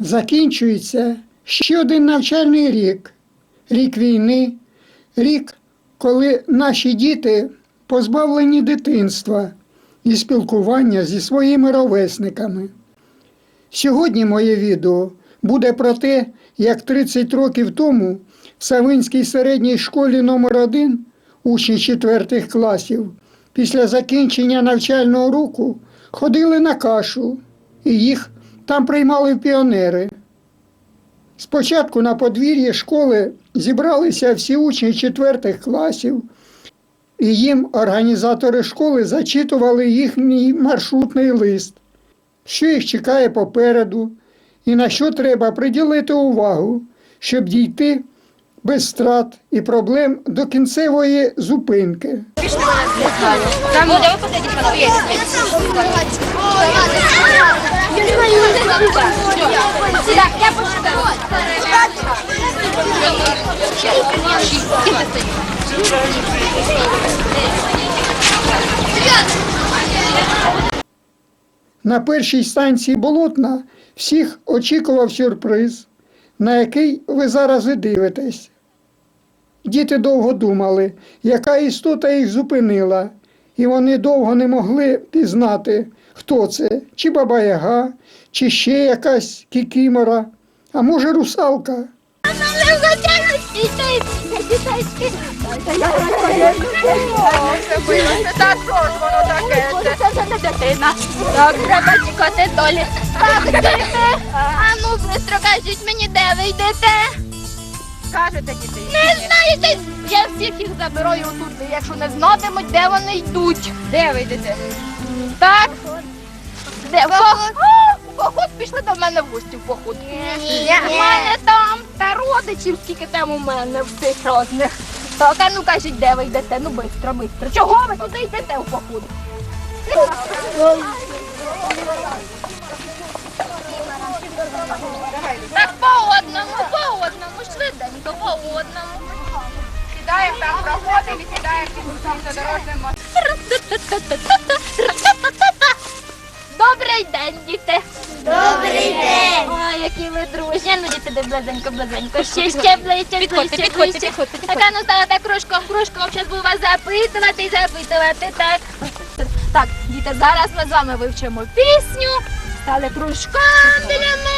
Закінчується ще один навчальний рік, рік війни, рік, коли наші діти позбавлені дитинства і спілкування зі своїми ровесниками. Сьогодні моє відео буде про те, як 30 років тому в Савинській середній школі номер 1 учні 4 класів після закінчення навчального року ходили на кашу, і їх там приймали піонери. Спочатку на подвір'ї школи зібралися всі учні 4 класів, і їм організатори школи зачитували їхній маршрутний лист, що їх чекає попереду, і на що треба приділити увагу, щоб дійти без страт і проблем до кінцевої зупинки. Там Так, я почитаю. На першій станції Болотна всіх очікував сюрприз, на який ви зараз і дивитесь. Діти довго думали, яка істота їх зупинила, і вони довго не могли пізнати, хто це, чи баба Яга, чи ще якась кікімора, а може русалка. Та що ж воно таке? Це не дитина. Так, треба чекати долі. Так, діти. А ну, быстро кажіть мені, де ви йдете? Кажете діти. Не знаєте, я всіх їх забираю отут, якщо не знатимуть, де вони йдуть. Де ви йдете? Так? Де? В поход? О, в поход пішли до мене в гості в поход. Ні. У мене там та родичів, скільки там у мене всіх різних. Так, а ну кажіть, де ви йдете? Ну, бистро, бистро. Чого ви туди йдете в поход? Так по одному, по одному, швиденько, по одному. Сідаємо там проходимо і сідаємо під дорожним. Добрий день, діти. Добрий день. Ой, які ви дружні. Ну, діти, де близенько, близенько. Ще, ще ближче, Підходьте, ближче, підходьте, ближче. підходьте, Так, а ну ставите кружком, кружком. Зараз буду вас запитувати і запитувати. Так. Так, діти, зараз ми з вами вивчимо пісню. Стали кружком біля мене.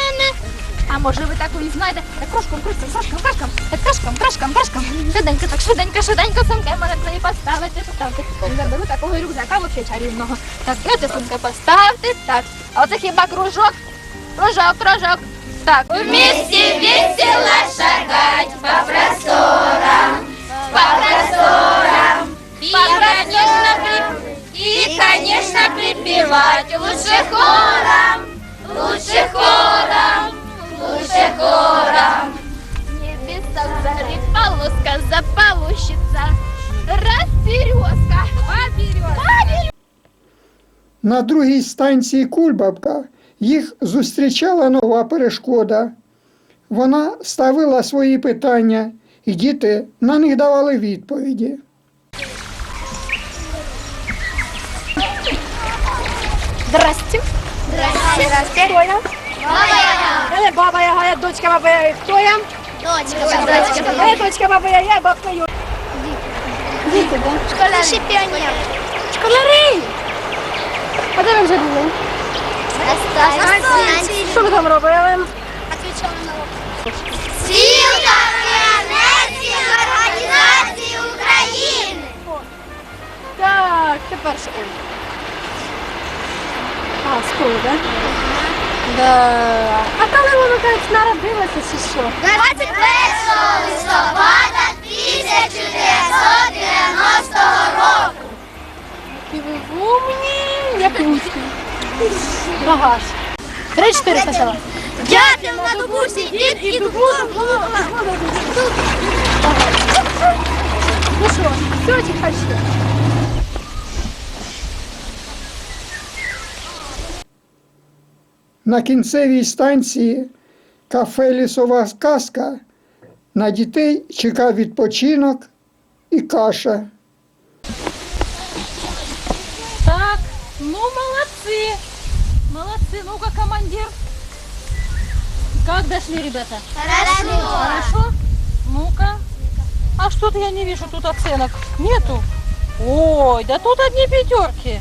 А може ви такої знаєте? Так кружком, кружком, кружком, кружком, так кружком, кружком, кружком. Швиденько, так швиденько, швиденько сумки мене свої поставити, поставити. Заберу такого рюкзака вообще чарівного. Так, і оце сумки поставте, так. А оце хіба кружок? Кружок, кружок. Так. Вместе весело шагать по просторам, по просторам. И, конечно, при... и, конечно, припевать лучше хором, лучше хором, хором. В небесах зарит. Раз березка, два березка. На другій станції Кульбабка їх зустрічала нова перешкода. Вона ставила свої питання, і діти на них давали відповіді. Здрасте. Здрасте. Кто я? Баба. Я баба Яга, я дочка баба Яги. Кто я? Дочка, Я дочка баба Яги, я бабка Юля. Діти, да? Школярі піонер. Школярі! А де ви вже були? Що ви там робили? Спілка піонерських організацій України. Так, тепер що? А, скоро, да? Да. А коли воно так народилося, чи що? 21 листопада 1990 року. І ви умні, як русські. Багаж. Три-чотири спочатку. Дятел на дубу сидить і дубу Ну що, все, чи хочете? На кінцевій станції кафе Лісова казка на дітей чекав відпочинок і каша. Так, ну молодцы. Молодцы. Ну-ка, командир. Как дошли, ребята? Хорошо? Ну-ка. А что-то я не вижу тут оценок. Нету? Ой, да тут одни пятерки.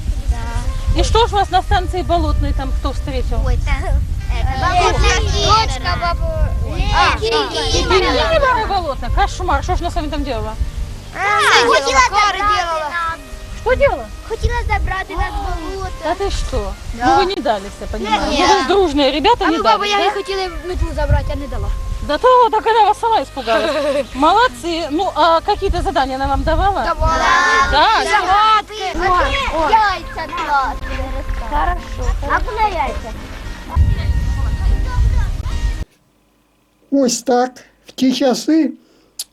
И что ж вас на станции Болотной там кто встретил? Дочка бабу. Пельмени Вара Болотная? Кошмар, что ж она с вами там делала? Хотіла забрати. Что делала? Хотіла забрати нас болото. Да ты что? Ну вы не дались, я понимаю. Ну вы дружные ребята не дались, да? хотіли метлу забрати, а не дала. Да то, так она вас сама испугалась. Молодцы. Ну, а какие-то задания она вам давала? Да. Яйця класти. Хорошо. А куди яйця? Ось так в ті часи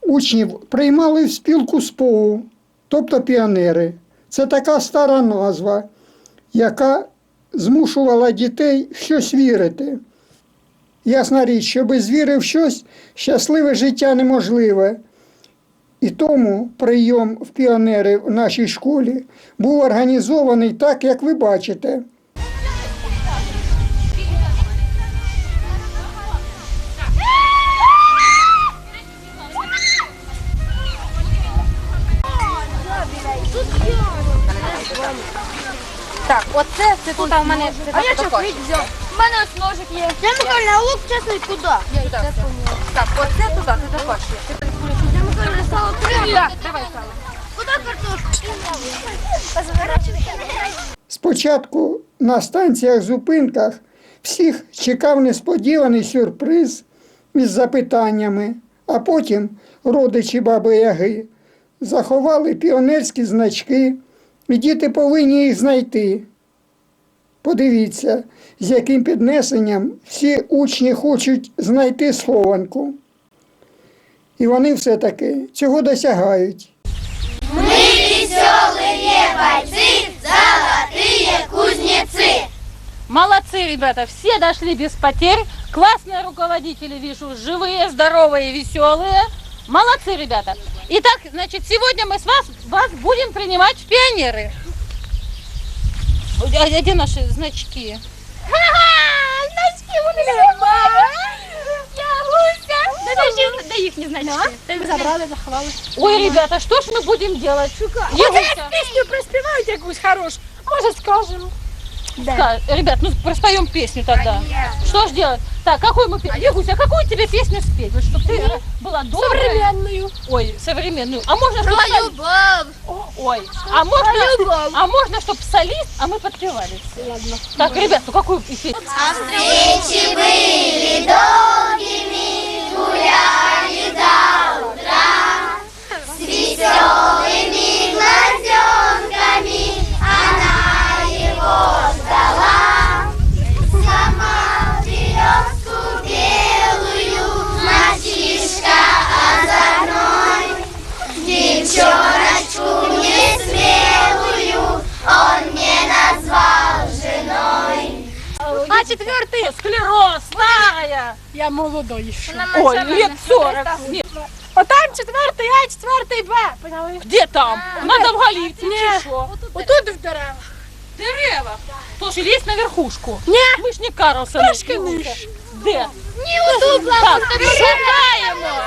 учнів приймали в спілку СПОУ, тобто піонери. Це така стара назва, яка змушувала дітей в щось вірити. Ясна річ, що без віри в щось щасливе життя неможливе. І тому прийом в піонери в нашій школі був організований так, як ви бачите. Так, оце це тут у мене. А я що взяв. У мене ось ножик є. Я Миколаївна, а лук чесний куди? Так, оце туди, ти також. Я Миколаївна, стало три. Так, давай сало. Куди картошку? Спочатку на станціях зупинках всіх чекав несподіваний сюрприз із запитаннями, а потім родичі баби Яги заховали піонерські значки, і діти повинні їх знайти. Подивіться, з яким піднесенням всі учні хочуть знайти схованку. І вони все-таки цього досягають. Молодцы, ребята, все дошли без потерь. Классные руководители, вижу, живые, здоровые, веселые. Молодцы, ребята. Итак, значит, сегодня мы с вас, вас будем принимать в пионеры. А где наши значки? Значки вони Я Гуся. Де, де їхні значки? Забрали, заховали. Ой, ребята, что ж мы будем делать? Егуся, Пісню проспівають якусь хорошу. Може скажемо. ска- ребят, ну проспоем песню тогда. Что ж делать? Так, какую мы песню? Егуся, какую тебе песню спеть? Вот, чтобы ты э, была добрая. Современную. Ой, современную. А можно, чтобы... любов. Ой, а можно, а можно, чтобы солист, а мы подпевали. Ладно. Так, ребят, ну какую песню? А встречи были долгими, Склероз, старая. Я молодой ще. Ой, лет 40. Нет, Отам четвертий А, четвертий Б. Поняли? где там? Надо в Галівці чи що? Отут в деревах. Дерева. Слушай, лезь на верхушку. Не. Мы ж не Карлсон. Трошки нижче. Де? Ні, отут, Так, шукаємо.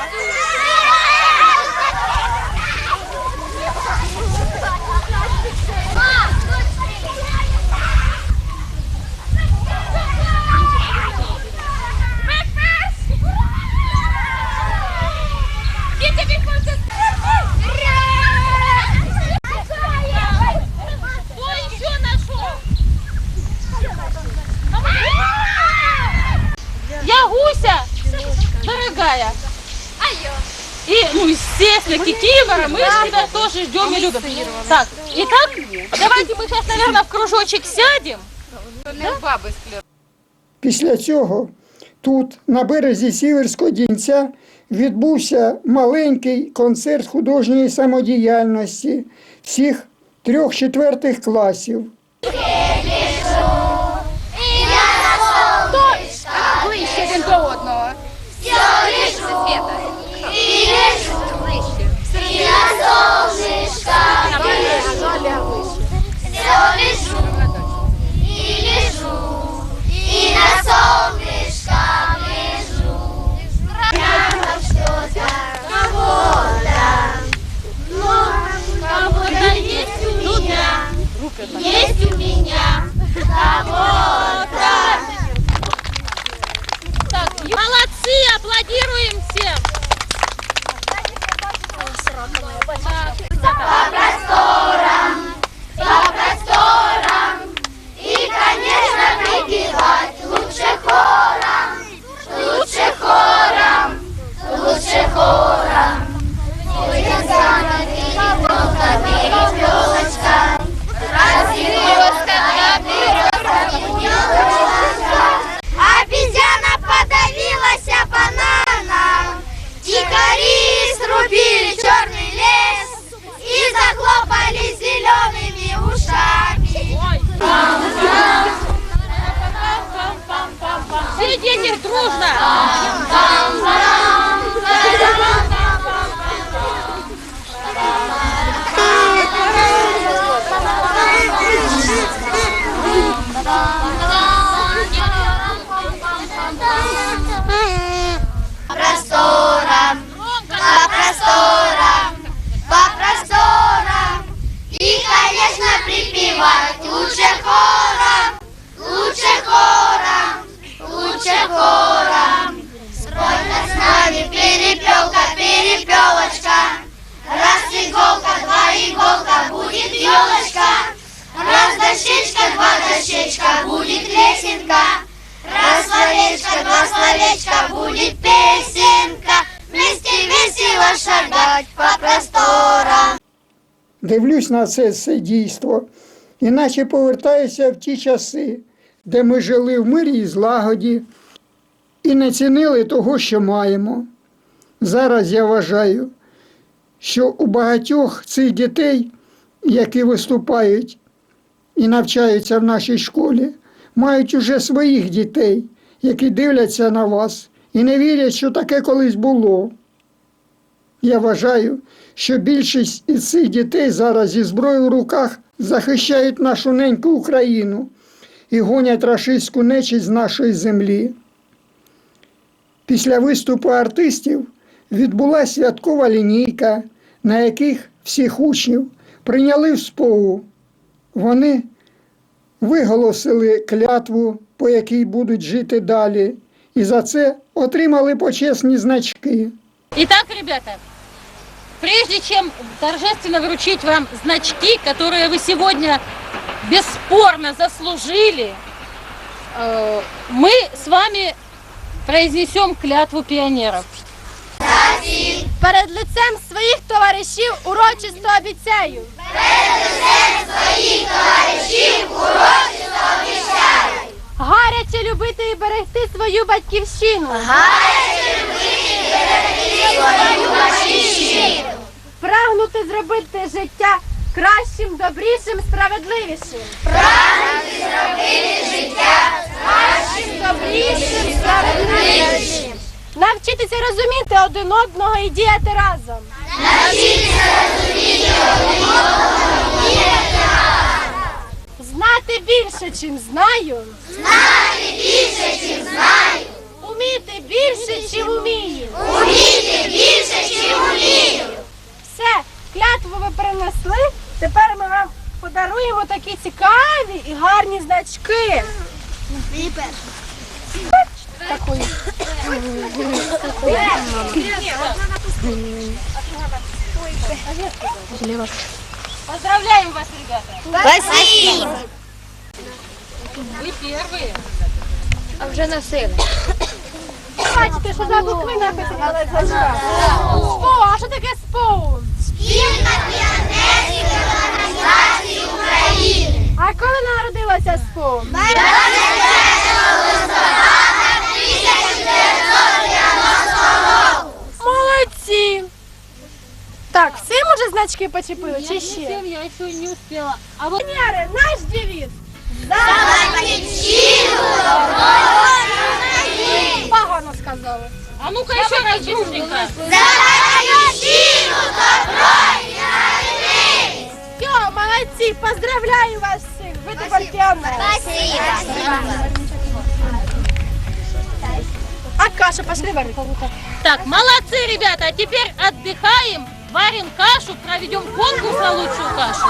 Кто еще нашел? Я Гуся, дорогая. И, ну, естественно, Кикимора, мы тебя тоже ждем и любим. Так, итак, давайте мы сейчас, наверное, в кружочек сядем. Після цього тут, на березі Сіверського Дінця, відбувся маленький концерт художньої самодіяльності всіх трьох четвертих класів. солнышко гляжу, все лежу и лежу, и на солнышко лежу. Прямо что-то кого-то, но кого-то есть у меня, есть хором. Спойка с нами перепелка, перепелочка. Раз иголка, два иголка, будет елочка. Раз дощечка, два дощечка, будет лесенка. Раз словечко, два словечка, будет песенка. Вместе весело шагать по просторам. Дивлюсь на це все дійство, іначе повертаюся в ті часи, де ми жили в мирі і злагоді і не цінили того, що маємо. Зараз я вважаю, що у багатьох цих дітей, які виступають і навчаються в нашій школі, мають уже своїх дітей, які дивляться на вас і не вірять, що таке колись було. Я вважаю, що більшість із цих дітей зараз зі зброєю в руках захищають нашу неньку Україну і гонять рашистську нечість з нашої землі. Після виступу артистів відбулася святкова лінійка, на яких всіх учнів прийняли в спову. Вони виголосили клятву, по якій будуть жити далі, і за це отримали почесні значки. Итак, ребята, прежде чем торжественно вручить вам значки, которые вы сегодня бесспорно заслужили, э, мы с вами произнесем клятву пионеров. Перед лицем своїх товаришів урочисто обіцяю. Гаряче любити і берегти свою батьківщину. Гаряче любити і берегти свою батьківщину. Прагнути зробити життя кращим, добрішим, справедливішим. Прагнути зробити життя кращим, добрішим, справедливішим. Навчитися розуміти один одного і діяти разом. Знати більше, чим знаю. Знати більше, чим знаю. Уміти більше, чим умію. Уміти більше, чим умію. Все, клятву ви перенесли. Тепер ми вам подаруємо такі цікаві і гарні значки. Такої. Поздравляем вас, ребята! Спасибо. Вы первые. Бачите, що за букви написано. СПО, а що таке СПО? Спільна піонерської організації України. А коли народилася СПО? Молодці! Так, всім уже значки почепили, чи ще? я еще не успела. А вот Піонери, наш девіз. Погано сказали. А ну-ка еще раз быстренько. Все, молодці, поздравляю вас всіх, ви тепер піонери. А кашу пошли варить. Так, молодцы, ребята. А теперь отдыхаем, варим кашу, проведем конкурс на лучшую кашу.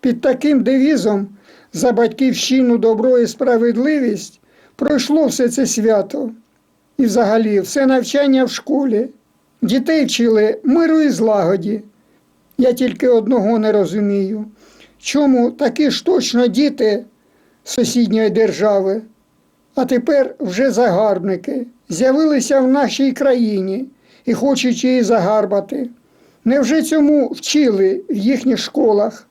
Під таким девізом за батьківщину добро і справедливість пройшло все це свято. І взагалі все навчання в школі. Дітей вчили миру і злагоді. Я тільки одного не розумію. Чому такі ж точно діти сусідньої держави, а тепер вже загарбники, з'явилися в нашій країні і хочуть її загарбати. Невже цьому вчили в їхніх школах?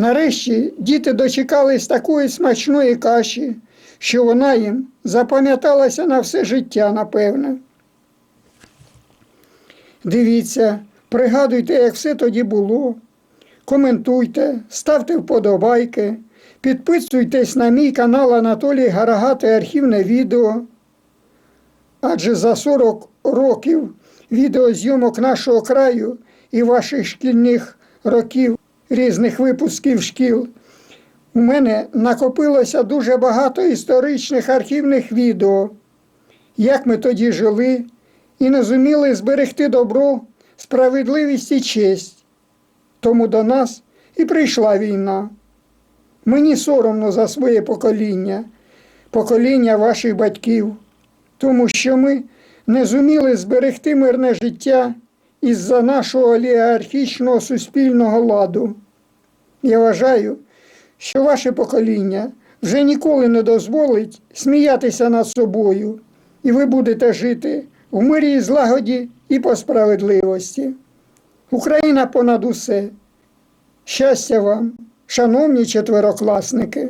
Нарешті діти дочекались такої смачної каші, що вона їм запам'яталася на все життя, напевне. Дивіться, пригадуйте, як все тоді було. Коментуйте, ставте вподобайки, підписуйтесь на мій канал Анатолій Гарагати архівне відео. Адже за 40 років відеозйомок нашого краю і ваших шкільних років різних випусків шкіл у мене накопилося дуже багато історичних архівних відео, як ми тоді жили і не зуміли зберегти добро, справедливість і честь. Тому до нас і прийшла війна. Мені соромно за своє покоління, покоління ваших батьків, тому що ми не зуміли зберегти мирне життя із-за нашого олігархічного суспільного ладу. Я вважаю, що ваше покоління вже ніколи не дозволить сміятися над собою, і ви будете жити в мирі і злагоді і по справедливості. Україна понад усе. Щастя вам, шановні четверокласники!